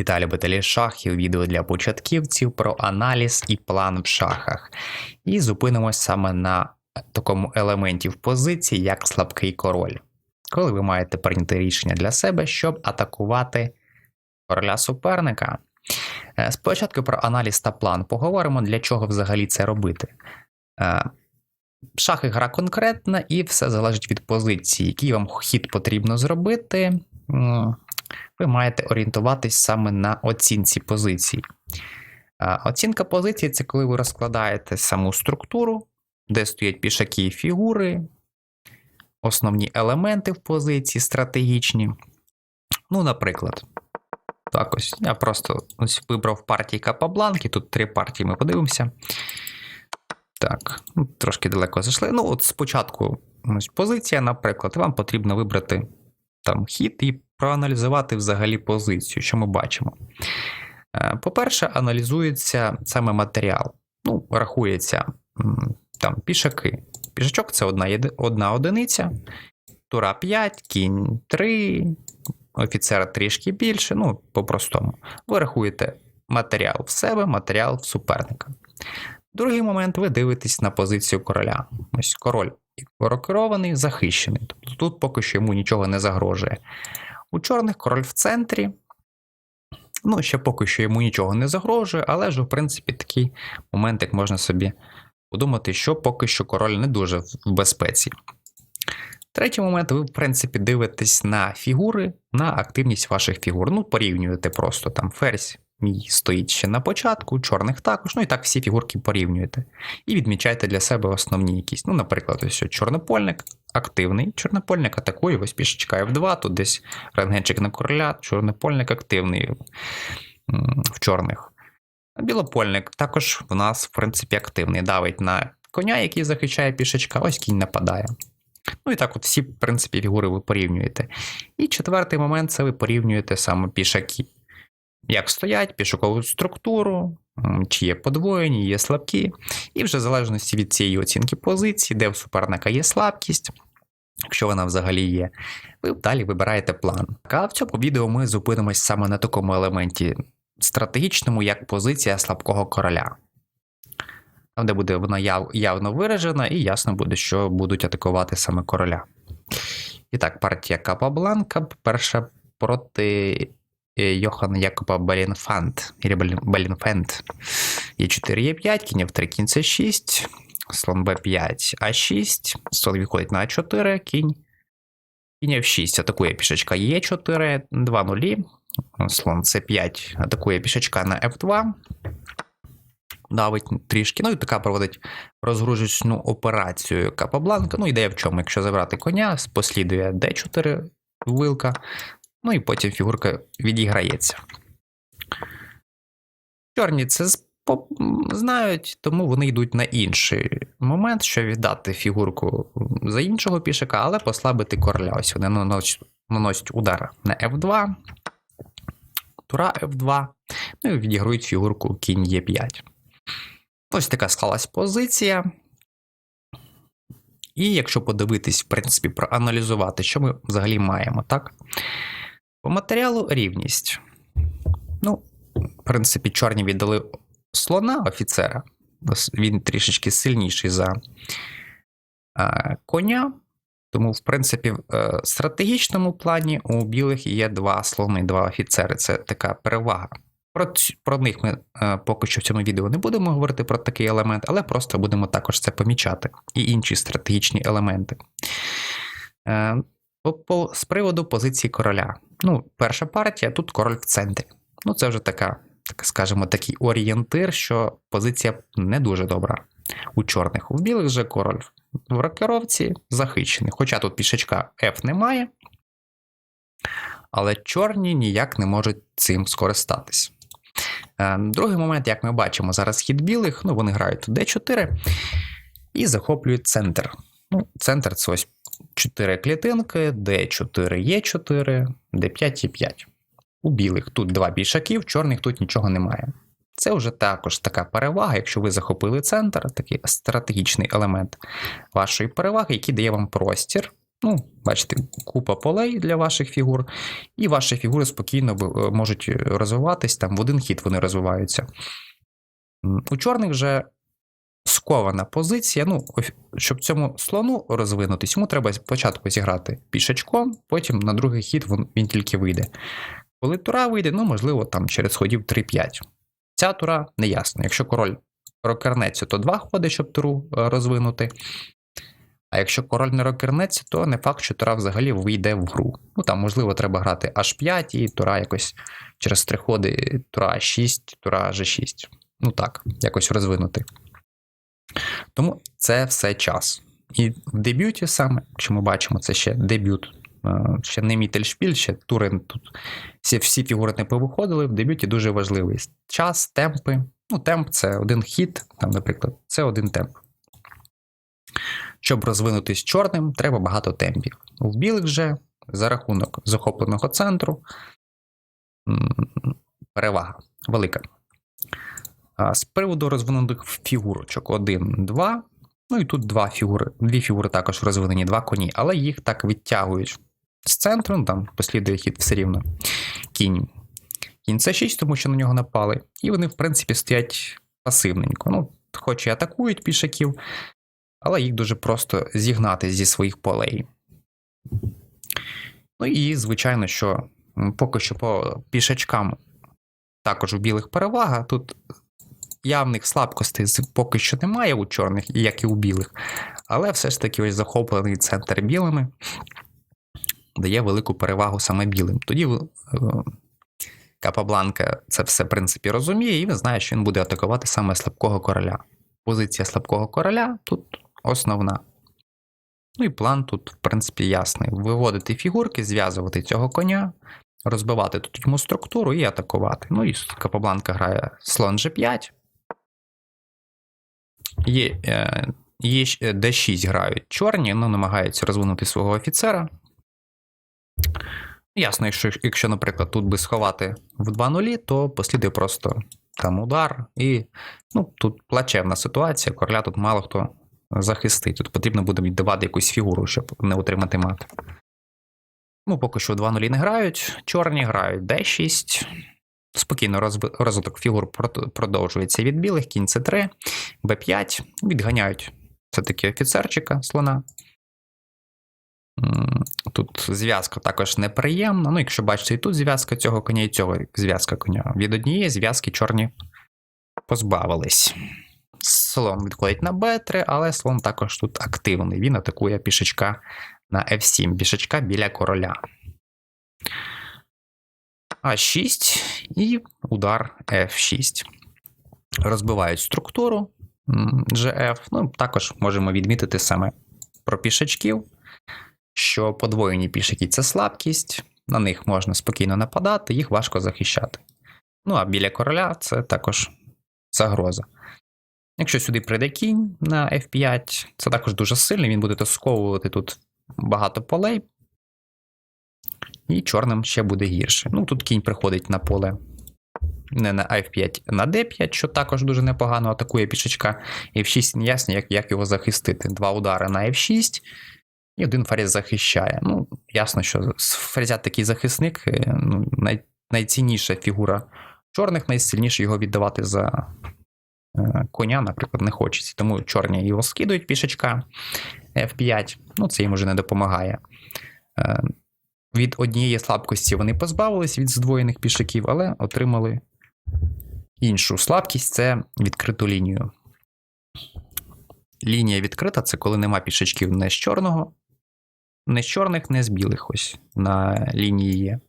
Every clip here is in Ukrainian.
Вітаю любителі шахів, відео для початківців про аналіз і план в шахах. І зупинимось саме на такому елементі в позиції, як слабкий король. Коли ви маєте прийняти рішення для себе, щоб атакувати короля суперника. Е, Спочатку про аналіз та план поговоримо, для чого взагалі це робити. Е, Шахи гра конкретна, і все залежить від позиції, який вам хід потрібно зробити. Ви маєте орієнтуватись саме на оцінці позицій. Оцінка позиції це коли ви розкладаєте саму структуру, де стоять пішаки і фігури, основні елементи в позиції стратегічні. Ну, наприклад, так ось я просто ось вибрав партії Капабланки, тут три партії ми подивимося. Так, ну, трошки далеко зайшли. Ну, от спочатку ось позиція, наприклад, вам потрібно вибрати там хід і проаналізувати взагалі позицію, що ми бачимо. Е, По-перше, аналізується саме матеріал. Ну, рахується там пішаки. Пішачок це одна, одна одиниця, тура 5, кінь 3, офіцера трішки більше, ну, по-простому. Ви рахуєте матеріал в себе, матеріал в суперника. Другий момент ви дивитесь на позицію короля. Ось король керований, захищений. Тобто тут поки що йому нічого не загрожує. У чорних король в центрі. Ну, ще поки що йому нічого не загрожує, але ж, в принципі, такий момент, як можна собі подумати, що поки що король не дуже в безпеці. Третій момент, ви, в принципі, дивитесь на фігури, на активність ваших фігур. Ну, порівнюєте просто там ферзь мій стоїть ще на початку, чорних також. Ну і так всі фігурки порівнюєте. І відмічаєте для себе основні якісь. Ну, наприклад, ось чорнопольник активний. Чорнопольник атакує, ось пішечка F2, тут десь рентгенчик на короля, чорнопольник активний в чорних. Білопольник також в нас, в принципі, активний. Давить на коня, який захищає пішечка, ось кінь нападає. Ну і так, от всі, в принципі, фігури ви порівнюєте. І четвертий момент це ви порівнюєте саме пішаки. Як стоять, пішокову структуру, чи є подвоєні, є слабкі. І вже в залежності від цієї оцінки позиції, де в суперника є слабкість, якщо вона взагалі є, ви далі вибираєте план. А в цьому відео ми зупинимось саме на такому елементі стратегічному, як позиція слабкого короля. Там, де буде вона яв, явно виражена, і ясно буде, що будуть атакувати саме короля. І так, партія Капабланка перша проти Йохана Якоба Балінфант. Балінфент. Є 4 є 5, кінь F3, кінь С6, слон Б5, А6, слон відходить на А4, кінь. Кінь F6 атакує пішечка Е4, 2 нулі. Слон С5 атакує пішечка на F2. Давить трішки. Ну і така проводить розгрузочну операцію Капабланка. Ну, ідея в чому? Якщо забрати коня, послідує D4 вилка, ну і потім фігурка відіграється. Чорні це знають, тому вони йдуть на інший момент, що віддати фігурку за іншого пішака, але послабити короля. Ось вони наносять, наносять удар на F2, тура F2, ну і відіграють фігурку кінь Е5. Ось така склалась позиція. І якщо подивитись, в принципі, проаналізувати, що ми взагалі маємо, так? По матеріалу рівність. Ну, в принципі, чорні віддали слона офіцера. Він трішечки сильніший за е, коня. Тому, в принципі, в е, стратегічному плані у білих є два слони, два офіцери. Це така перевага. Про, про них ми е, поки що в цьому відео не будемо говорити про такий елемент, але просто будемо також це помічати і інші стратегічні елементи. З приводу позиції короля. Ну, перша партія, тут король в центрі. Ну, це вже така, так скажімо, такий орієнтир, що позиція не дуже добра у чорних. У білих же король в рокеровці захищений. Хоча тут пішечка F немає, але чорні ніяк не можуть цим скористатись. Е, Другий момент, як ми бачимо, зараз хід білих, ну вони грають тут D4 і захоплюють центр. Ну, Центр це ось 4 клітинки, D4, Е4, D5 Е5. У білих тут два більшаки, в чорних тут нічого немає. Це вже також така перевага, якщо ви захопили центр, такий стратегічний елемент вашої переваги, який дає вам простір Ну, бачите, купа полей для ваших фігур, і ваші фігури спокійно е, можуть розвиватись, там в один хід вони розвиваються. У чорних же скована позиція. Ну, щоб цьому слону розвинутись, йому треба спочатку зіграти пішачком, потім на другий хід він, тільки вийде. Коли тура вийде, ну, можливо, там через ходів 3-5. Ця тура не ясно. Якщо король рокернеться, то два ходи, щоб туру е, розвинути. А якщо король не рокернеться, то не факт, що тура взагалі вийде в гру. Ну там, можливо, треба грати H5 і тура якось через три ходи, тура А6, тура G6. Ну так, якось розвинути. Тому це все час. І в дебюті саме, якщо ми бачимо, це ще дебют. е, Ще не мітельшпіль, ще турин тут всі, всі фігури не повиходили. В дебюті дуже важливий час, темпи. Ну, темп це один хід, там, наприклад, це один темп. Щоб розвинутись чорним, треба багато темпів. В білих же за рахунок захопленого центру перевага велика. З приводу розвинених фігурочок 1, 2. Ну і тут два фігури, дві фігури також розвинені, два коні, але їх так відтягують з центру, ну, там послідує хід все рівно. Кінь. Кінь це 6, тому що на нього напали. І вони, в принципі, стоять пасивненько. Ну, хоч і атакують пішаків, але їх дуже просто зігнати зі своїх полей. Ну і, звичайно, що поки що по пішачкам також у білих перевага. Тут явних слабкостей поки що немає у чорних, як і у білих, але все ж таки ось захоплений центр білими дає велику перевагу саме білим. Тоді е, Капабланка це все, в принципі, розуміє, і він знає, що він буде атакувати саме слабкого короля. Позиція слабкого короля тут основна. Ну і план тут, в принципі, ясний: виводити фігурки, зв'язувати цього коня, розбивати тут йому структуру і атакувати. Ну і Капабланка грає слон G5. Є, е, є е, D6 грають чорні, ну, намагаються розвинути свого офіцера. Ясно, якщо, якщо, наприклад, тут би сховати в 2 нулі, то послідує просто там удар, і ну, тут плачевна ситуація, короля тут мало хто захистить. Тут потрібно буде віддавати якусь фігуру, щоб не отримати мат. Ну, поки що 2 нулі не грають, чорні грають D6. Спокійно розвиток фігур продовжується від білих, кінь С3, Б5, відганяють все-таки офіцерчика слона. Тут зв'язка також неприємна. Ну, якщо бачите, і тут зв'язка цього коня, і цього зв'язка коня. Від однієї зв'язки чорні позбавились. Слон відходить на Б3, але слон також тут активний. Він атакує пішачка на F7, пішачка біля короля. А6 і удар F6. Розбивають структуру GF. Ну, також можемо відмітити саме про пішачків що подвоєні пішаки це слабкість, на них можна спокійно нападати, їх важко захищати. Ну а біля короля це також загроза. Якщо сюди прийде кінь на F5, це також дуже сильний, він буде досковувати тут багато полей. І чорним ще буде гірше. Ну, тут кінь приходить на поле не на F5, а на D5, що також дуже непогано атакує пішачка. F6 не ясно, як, як його захистити. Два удари на F6, і один ферзь захищає. Ну, ясно, що ферзя такий захисник, е, ну, най, найцінніша фігура чорних, найсильніше його віддавати за е, коня, наприклад, не хочеться. Тому чорні його скидують пішечка F5, ну це їм вже не допомагає. Від однієї слабкості вони позбавились від здвоєних пішаків, але отримали іншу слабкість це відкриту лінію. Лінія відкрита це коли нема пішачків не з чорного, не з чорних, не з білих ось на лінії є.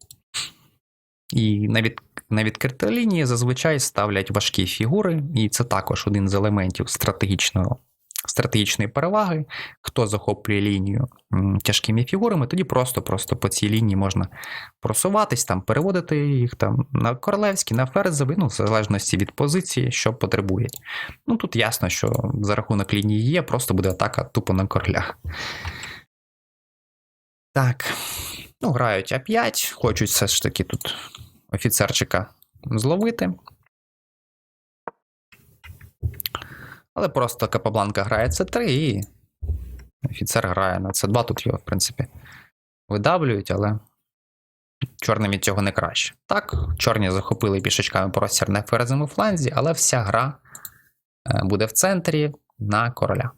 І на, від, на відкритій лінії зазвичай ставлять важкі фігури, і це також один з елементів стратегічного, стратегічної переваги. Хто захоплює лінію тяжкими фігурами, тоді просто-просто по цій лінії можна просуватись, там, переводити їх там, на королевські, на ферзовий, ну, в залежності від позиції, що потребують. Ну тут ясно, що за рахунок лінії є, просто буде атака тупо на королях. Так. Ну, грають А5, хочуть все ж таки тут офіцерчика зловити. Але просто Капабланка грає С3 і Офіцер грає на С2, тут його, в принципі, видавлюють, але чорним від цього не краще. Так, чорні захопили пішечками простір на ферзовому фланзі, але вся гра е, буде в центрі на короля.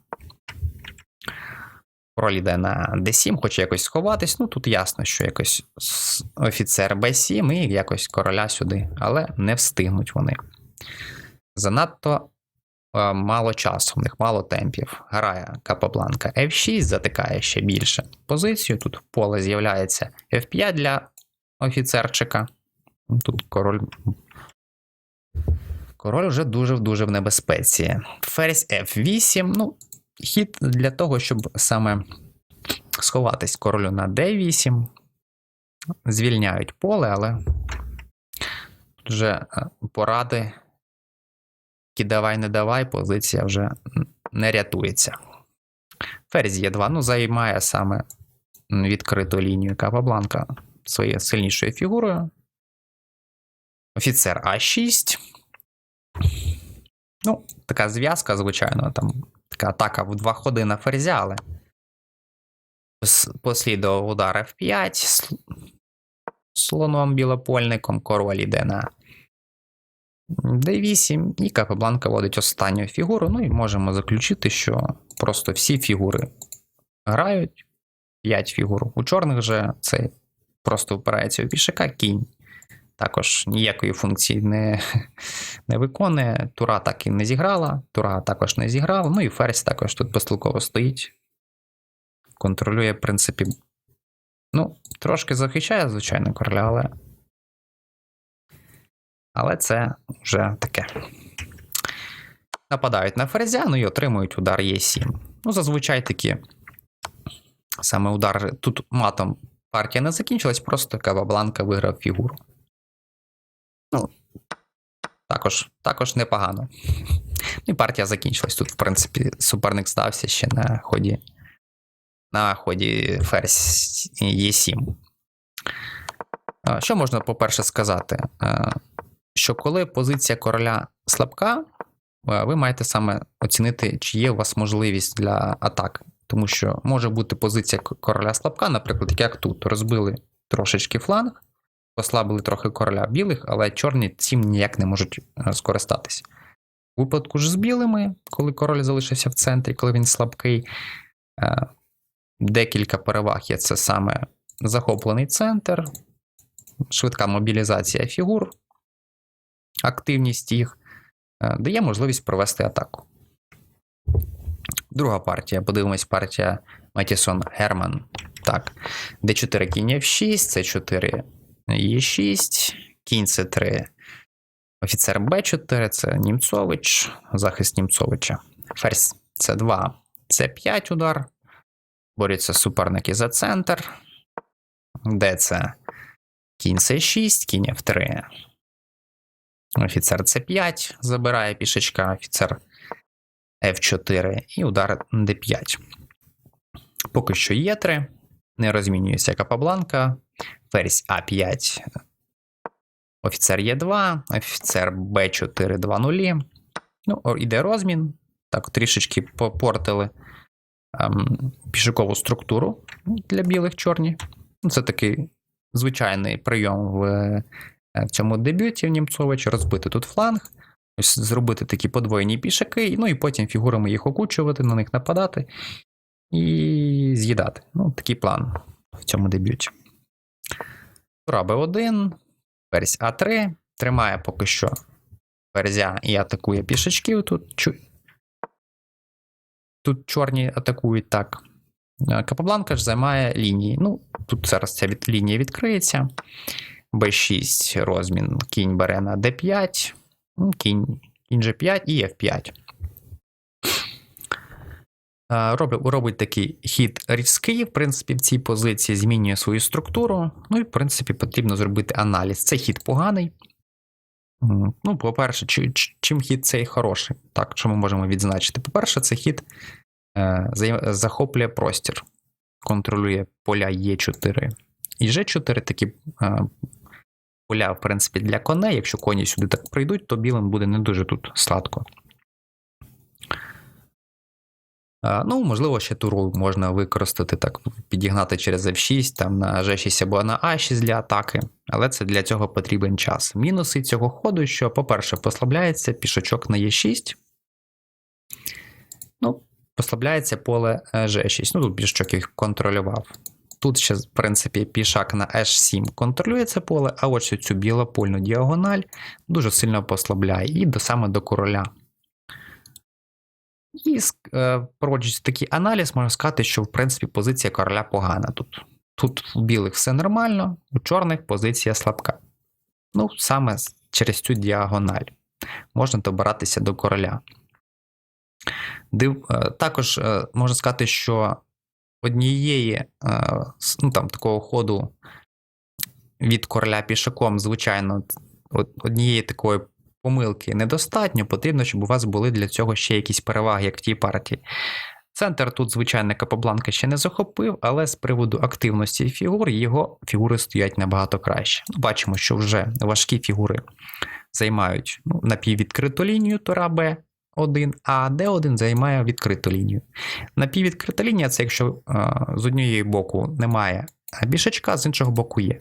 Король йде на d7, хоче якось сховатись. Ну тут ясно, що якось офіцер b7 і якось короля сюди, але не встигнуть вони. Занадто мало часу, в них мало темпів. Грає Капабланка F6, затикає ще більше позицію. Тут поле з'являється F5 для офіцерчика. Тут король. Король вже дуже-дуже в небезпеці. Ферзь F8. Ну, хід для того, щоб саме сховатись королю на D8. Звільняють поле, але вже е, поради. Ті давай, не давай, позиція вже не рятується. Ферзь Е2 ну, займає саме відкриту лінію Капабланка своєю сильнішою фігурою. Офіцер А6. Ну, така зв'язка, звичайно, там така атака в два ходи на ферзя, але послідував удар F5 слоном білопольником, король іде на D8, і Капабланка водить останню фігуру. Ну і можемо заключити, що просто всі фігури грають. 5 фігур. У чорних же це просто впирається у пішака, кінь. Також ніякої функції не, не виконує. Тура так і не зіграла, тура також не зіграла. Ну і ферзь також тут безтолково стоїть. Контролює, в принципі. Ну, трошки захищає, звичайно, короля, але. Але це вже таке. Нападають на ферзя, ну і отримують удар Е7. Ну, зазвичай такі. Саме удар. Тут матом партія не закінчилась, просто Кавабланка виграв фігуру. Ну, також, також непогано. Ну і партія закінчилась. Тут, в принципі, суперник стався ще на ході. На ході ферзь Е7. Що можна, по-перше, сказати? Що коли позиція короля слабка, ви маєте саме оцінити, чи є у вас можливість для атак. Тому що може бути позиція короля слабка, наприклад, як тут. Розбили трошечки фланг, послабили трохи короля білих, але чорні цим ніяк не можуть е, скористатися. У випадку ж з білими, коли король залишився в центрі, коли він слабкий, е, декілька переваг є це саме захоплений центр, швидка мобілізація фігур, активність їх е, дає можливість провести атаку. Друга партія, подивимось, партія Матісон Герман. Так, D4 кінь F6, C4 Е6, кінь C3, офіцер Б4, це Німцович, захист Німцовича. Ферзь С2, С5 удар. Борються суперники за центр. Де це? Кінь С6, кінь F3. Офіцер С5 забирає пішечка, офіцер F4 і удар D5. Поки що Е3. Не розмінюється Капабланка. Ферзь А5. Офіцер Е2, офіцер Б4 2 0. Ну, іде розмін. Так, трішечки попортили ем, пішокову структуру для білих чорні. Це такий звичайний прийом в, в цьому дебюті в Німцовича. Розбити тут фланг. Ось зробити такі подвоєні пішаки, ну і потім фігурами їх окучувати, на них нападати і з'їдати. Ну, такий план в цьому дебюті. Тура Б1, ферзь А3. Тримає поки що ферзя і атакує пішачків. Тут, тут чорні атакують так. Е, Капабланка ж займає лінії. Ну, тут зараз ця від... лінія відкриється. Б6 розмін. Кінь бере на Д5. Ну, Кінь, кінь G5 і F5. Е, Робить, робить такий хід різкий, в принципі, в цій позиції змінює свою структуру. Ну і, в принципі, потрібно зробити аналіз. Це хід поганий. Ну, по-перше, чи- чи- чим хід цей хороший? Так, що ми можемо відзначити? По-перше, це хід е, захоплює простір, контролює поля Е4 і Ж4 такі е, поля, в принципі, для коней. Якщо коні сюди так прийдуть, то білим буде не дуже тут сладко. Ну, можливо, ще туру можна використати так, підігнати через F6, там на G6 або на A6 для атаки, але це для цього потрібен час. Мінуси цього ходу, що, по-перше, послабляється пішочок на Е6. Ну, послабляється поле е, G6. Ну, тут пішочок їх контролював. Тут ще, в принципі, пішак на H7 контролює це поле, а ось цю білопольну діагональ дуже сильно послабляє і до, саме до короля. І е, проводжуючи такий аналіз, можна сказати, що в принципі позиція короля погана тут. Тут у білих все нормально, у чорних позиція слабка. Ну, саме через цю діагональ можна добиратися до короля. Див, е, також е, можна сказати, що однієї е, ну, там, такого ходу від короля пішаком, звичайно, однієї такої помилки недостатньо, потрібно, щоб у вас були для цього ще якісь переваги, як в тій партії. Центр тут, звичайно, Капобланка ще не захопив, але з приводу активності фігур його фігури стоять набагато краще. Ну, Бачимо, що вже важкі фігури займають ну, напіввідкриту лінію Тора Б1, а Д1 займає відкриту лінію. Напіввідкрита лінія це якщо з однієї боку немає бішечка, з іншого боку є.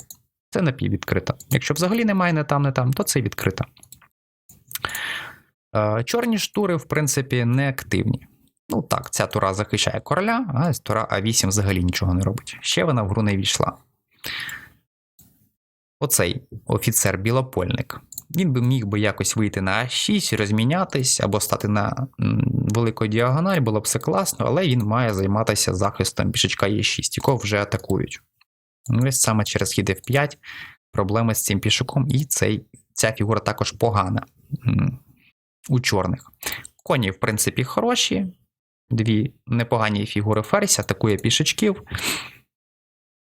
Це напіввідкрита. Якщо взагалі немає не там, не там, то це відкрита. Чорні штури, в принципі, не активні. Ну так, ця тура захищає короля, а тура А8 взагалі нічого не робить. Ще вона в гру не війшла. Оцей офіцер білопольник. Він би міг би якось вийти на А6, розмінятись або стати на велику діагональ, було б все класно, але він має займатися захистом пішечка Е6, якого вже атакують. Ну, ось саме через хід F5 проблеми з цим пішаком, і цей, ця фігура також погана у чорних. Коні, в принципі, хороші. Дві непогані фігури ферзь, атакує пішечків.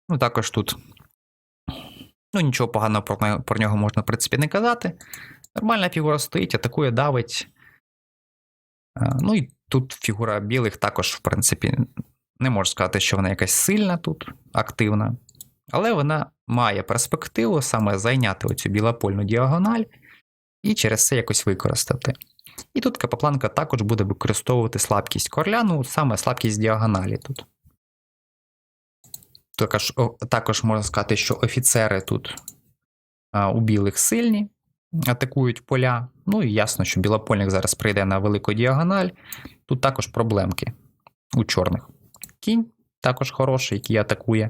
Ну, також тут ну, нічого поганого про, про нього можна, в принципі, не казати. Нормальна фігура стоїть, атакує, давить. Ну і тут фігура білих також, в принципі, не можу сказати, що вона якась сильна тут, активна. Але вона має перспективу саме зайняти оцю білопольну діагональ і через це якось використати. І тут Капапланка також буде використовувати слабкість короля, ну саме слабкість діагоналі тут. Також, також можна сказати, що офіцери тут а, у білих сильні, атакують поля. Ну і ясно, що білопольник зараз прийде на велику діагональ. Тут також проблемки у чорних. Кінь також хороший, який атакує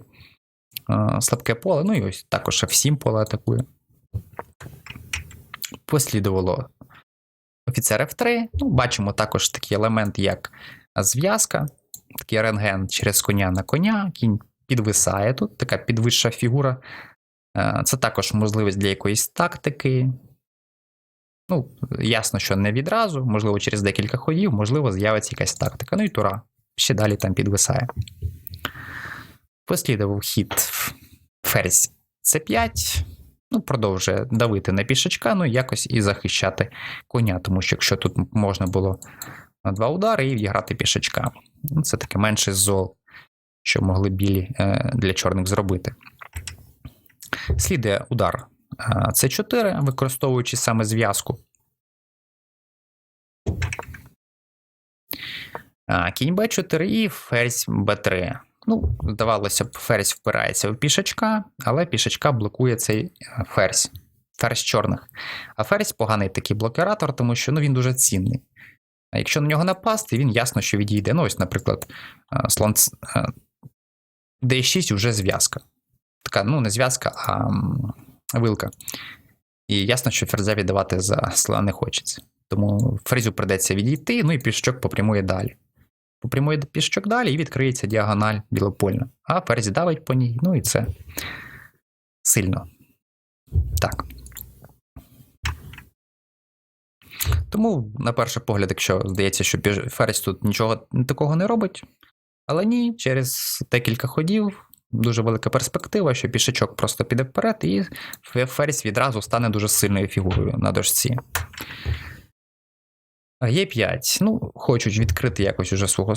а, слабке поле. Ну і ось також F7 поле атакує. Послідувало офіцер F3. Ну, Бачимо також такий елемент, як зв'язка, такий рентген через коня на коня, кінь підвисає тут, така підвища фігура. Е, це також можливість для якоїсь тактики. Ну, Ясно, що не відразу, можливо, через декілька ходів, можливо, з'явиться якась тактика. Ну і тура. Ще далі там підвисає. Послідував хід ферзь c5 ну, продовжує давити на пішачка, ну якось і захищати коня, тому що якщо тут можна було на два удари і відіграти пішачка. Ну, Це таке менше зол, що могли білі е, для чорних зробити. Слідує удар С4, використовуючи саме зв'язку. Кінь Б4 і ферзь Б3. Ну, здавалося б, ферзь впирається в пішачка, але пішачка блокує цей е, ферзь, ферзь чорних. А ферзь поганий такий блокератор, тому що ну, він дуже цінний. А якщо на нього напасти, він ясно, що відійде. Ну, ось, наприклад, е, слон D6 вже зв'язка. Така, ну, не зв'язка, а вилка. І ясно, що ферзя віддавати за слона не хочеться. Тому ферзю придеться відійти, ну і пішчок попрямує далі попрямує пішчок далі і відкриється діагональ білопольна. А ферзь давить по ній, ну і це сильно. Так. Тому, на перший погляд, якщо здається, що ферзь тут нічого такого не робить, але ні, через декілька ходів дуже велика перспектива, що пішачок просто піде вперед, і ферзь відразу стане дуже сильною фігурою на дошці. Є 5. Ну, хочуть відкрити якось уже свого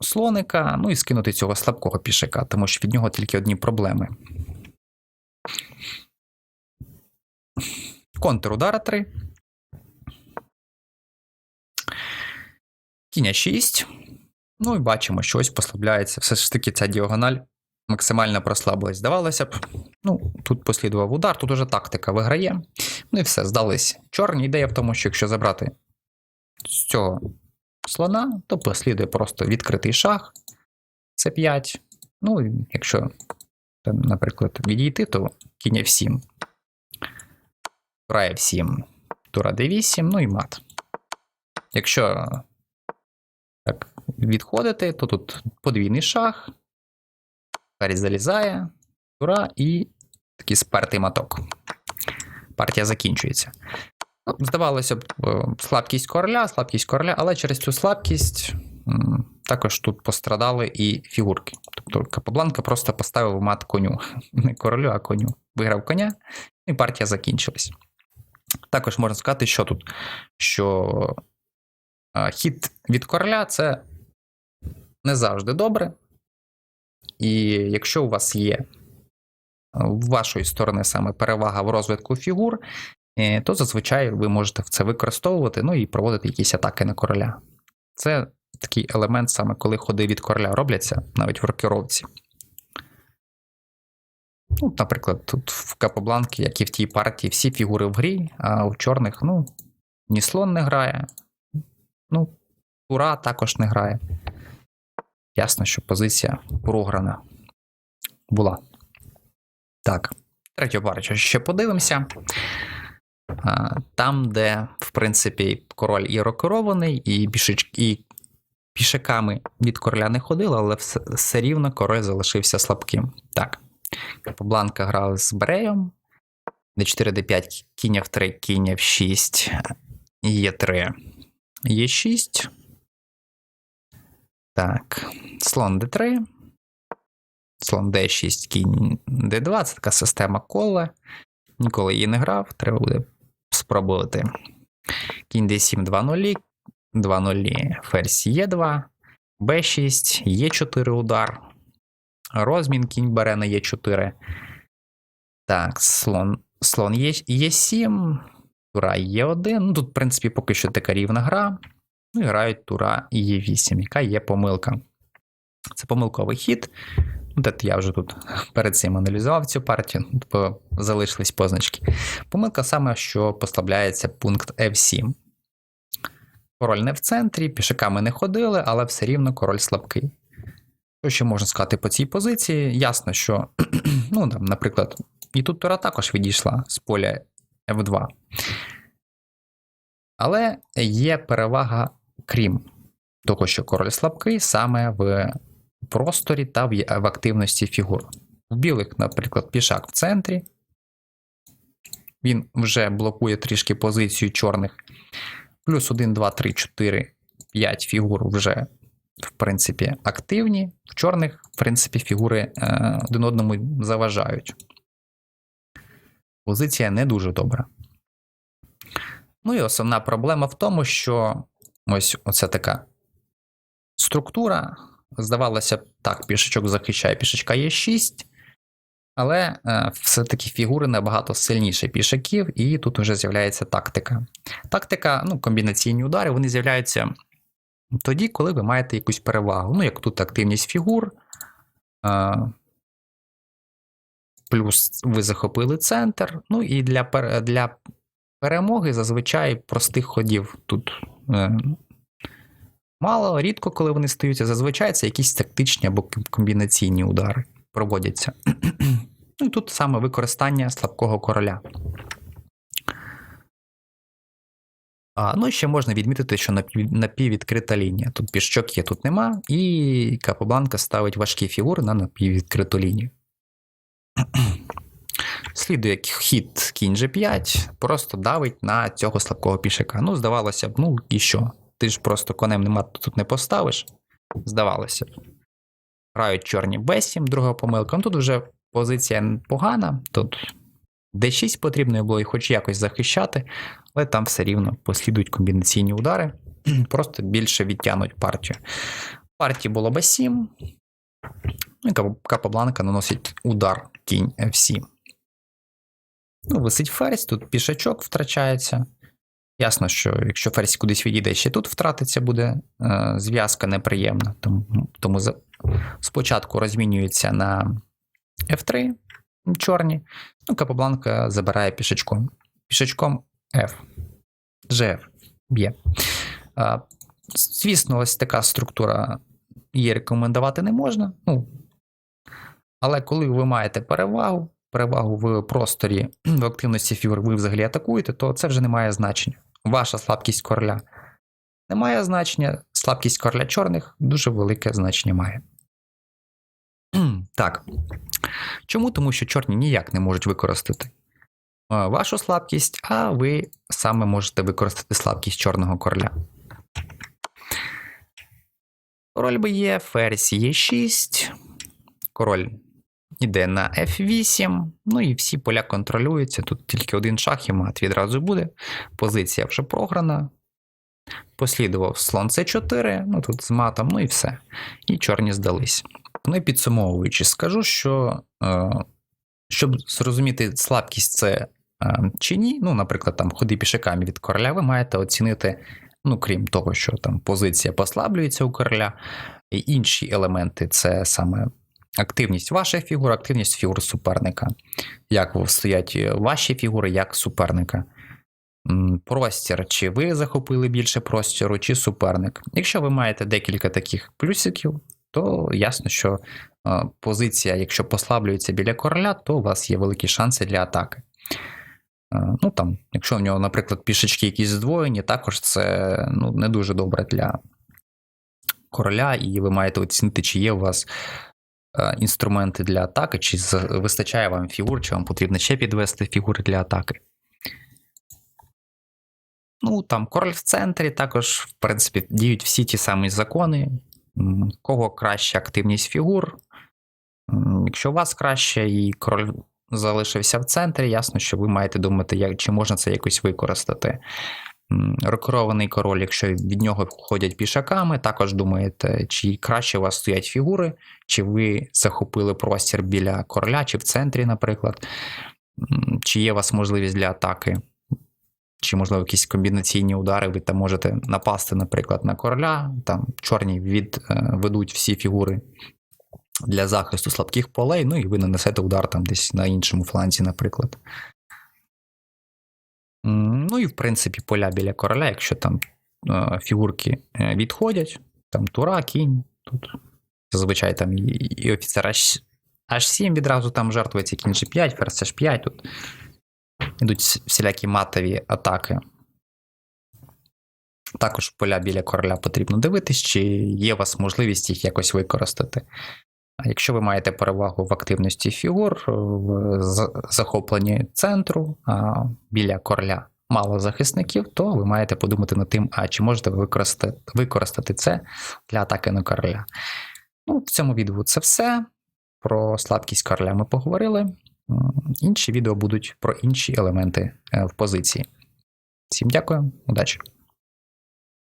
слоника, ну і скинути цього слабкого пішака, тому що від нього тільки одні проблеми. Контр 3. Кіння 6. Ну і бачимо, що ось послабляється. Все ж таки ця діагональ максимально прослабилась. Здавалося б, ну, тут послідував удар, тут уже тактика виграє. Ну і все, здались. Чорні ідея в тому, що якщо забрати з цього слона, то послідує просто відкритий шах. Це 5. Ну, якщо, наприклад, відійти, то кінь F7. Тура F7, тура D8, ну і мат. Якщо так, відходити, то тут подвійний шах, ферзь залізає, і такий спертий маток. Партія закінчується. Ну, здавалося б, е, слабкість короля, слабкість короля, але через цю слабкість також тут пострадали і фігурки. Тобто Капабланка просто поставив мат коню. Не королю, а коню. Виграв коня, і партія закінчилась. Також можна сказати, що тут, що хід від короля це не завжди добре. І якщо у вас є в вашої сторони саме перевага в розвитку фігур, е, то зазвичай ви можете це використовувати, ну і проводити якісь атаки на короля. Це такий елемент, саме коли ходи від короля робляться, навіть в рокіровці. Ну, наприклад, тут в Капобланкі, як і в тій партії, всі фігури в грі, а у чорних, ну, ні слон не грає, ну, тура також не грає. Ясно, що позиція програна була. Так, третю пару ще подивимося. Там, де, в принципі, король і рокерований, і, бішеч... і пішаками від короля не ходили, але все, все рівно король залишився слабким. Так. Капобланка грав з Бреєм. d4, d5, кінь f3, кінь f6, e3, e6. Так, слон d3. Слон d6, кінь d2. Це така система кола. Ніколи її не грав, треба буде спробувати. Кінь d7, 2 0, 2 0, ферзь e2, b6, e4 удар. Розмін кінь бере на Е4. Так, слон слон є, Е7, тура Е1. Ну, тут, в принципі, поки що така рівна гра. Ну і грають тура Е8, яка є помилка. Це помилковий хід. Ну, Де я вже тут перед цим аналізував цю партію, бо залишились позначки. Помилка саме, що послабляється пункт F7. Король не в центрі, пішаками не ходили, але все рівно король слабкий. Що ще можна сказати по цій позиції? Ясно, що, ну, там, наприклад, і тут Тура також відійшла з поля F2. Але є перевага, крім того, що король слабкий, саме в просторі та в активності фігур. У білих, наприклад, пішак в центрі. Він вже блокує трішки позицію чорних. Плюс 1, 2, 3, 4, 5 фігур вже в принципі, активні. В чорних, в принципі, фігури е, один одному заважають. Позиція не дуже добра. Ну і основна проблема в тому, що ось оця така структура. Здавалося б, так, пішечок захищає, пішечка є 6, але е, все-таки фігури набагато сильніше пішаків, і тут вже з'являється тактика. Тактика, ну, комбінаційні удари, вони з'являються тоді, коли ви маєте якусь перевагу. Ну, як тут активність фігур, плюс ви захопили центр. Ну і для для перемоги зазвичай простих ходів тут е, мало, рідко, коли вони стаються. Зазвичай це якісь тактичні або комбінаційні удари проводяться. Ну і тут саме використання слабкого короля. А, Ну, ще можна відмітити, що напіввідкрита лінія. Тут піщок є, тут нема, і Капобланка ставить важкі фігури на напіввідкриту лінію. Слідує хід кінь G5, просто давить на цього слабкого пішака. Ну, здавалося б, ну і що? Ти ж просто конем нема тут не поставиш. Здавалося б. Грають чорні B7, друга помилка. Ну, Тут вже позиція погана. Тут D6 потрібно було і хоч якось захищати, але там все рівно послідують комбінаційні удари, просто більше відтягнуть партію. Партії було b7, і Капабланка наносить удар кінь F7. Ну, Висить ферзь, тут пішачок втрачається. Ясно, що якщо ферзь кудись відійде, ще тут втратиться буде е, зв'язка неприємна. Тому, тому за, спочатку розмінюється на F3 чорні, ну, Капобланка забирає пішечком. Пішечком F. GF б'є. Е, звісно, ось така структура її рекомендувати не можна. Ну, але коли ви маєте перевагу, перевагу в просторі в активності фігур ви взагалі атакуєте, то це вже не має значення. Ваша слабкість короля не має значення, слабкість короля чорних дуже велике значення має. Так. Чому? Тому що чорні ніяк не можуть використати вашу слабкість, а ви саме можете використати слабкість чорного короля. Король б'є, ферзь є 6. Король іде на F8. Ну і всі поля контролюються. Тут тільки один шах і мат відразу буде. Позиція вже програна. Послідував слон c4, ну тут з матом, ну і все. І чорні здались. Ну і підсумовуючи, скажу, що е, щоб зрозуміти слабкість це е, чи ні, ну, наприклад, там ходи пішаками від короля, ви маєте оцінити, ну, крім того, що там позиція послаблюється у короля, і інші елементи це саме активність ваших фігур, активність фігур суперника. Як стоять ваші фігури, як суперника. Простір, чи ви захопили більше простору, чи суперник. Якщо ви маєте декілька таких плюсиків, то ясно, що е, позиція, якщо послаблюється біля короля, то у вас є великі шанси для атаки. Е, Ну там, Якщо в нього, наприклад, пішечки якісь здвоєні, також це ну, не дуже добре для короля, і ви маєте оцінити, чи є у вас е, інструменти для атаки, чи вистачає вам фігур, чи вам потрібно ще підвести фігури для атаки. Ну, там король в центрі також, в принципі, діють всі ті самі закони. Кого краща активність фігур. Якщо у вас краще і король залишився в центрі, ясно, що ви маєте думати, як, чи можна це якось використати. М, Рекурований король, якщо від нього ходять пішаками, також думаєте, чи краще у вас стоять фігури, чи ви захопили простір біля короля, чи в центрі, наприклад, чи є у вас можливість для атаки? Чи, можливо, якісь комбінаційні удари, ви там можете напасти, наприклад, на короля, там чорні від, е, всі фігури для захисту слабких полей, ну і ви нанесете удар там десь на іншому фланзі, наприклад. Ну і, в принципі, поля біля короля, якщо там е, фігурки е, відходять, там тура, кінь, тут зазвичай там і, офіцер H, H7 відразу там жертвується, кінь G5, ферзь H5, тут Ідуть всілякі матові атаки. Також поля біля короля потрібно дивитись, чи є у вас можливість їх якось використати. Якщо ви маєте перевагу в активності фігур, в захопленні центру, біля короля мало захисників, то ви маєте подумати над тим, а чи можете ви використати, використати це для атаки на короля. Ну, в цьому відео це все. Про слабкість короля ми поговорили. Інші відео будуть про інші елементи е, в позиції. Всім дякую, удачі!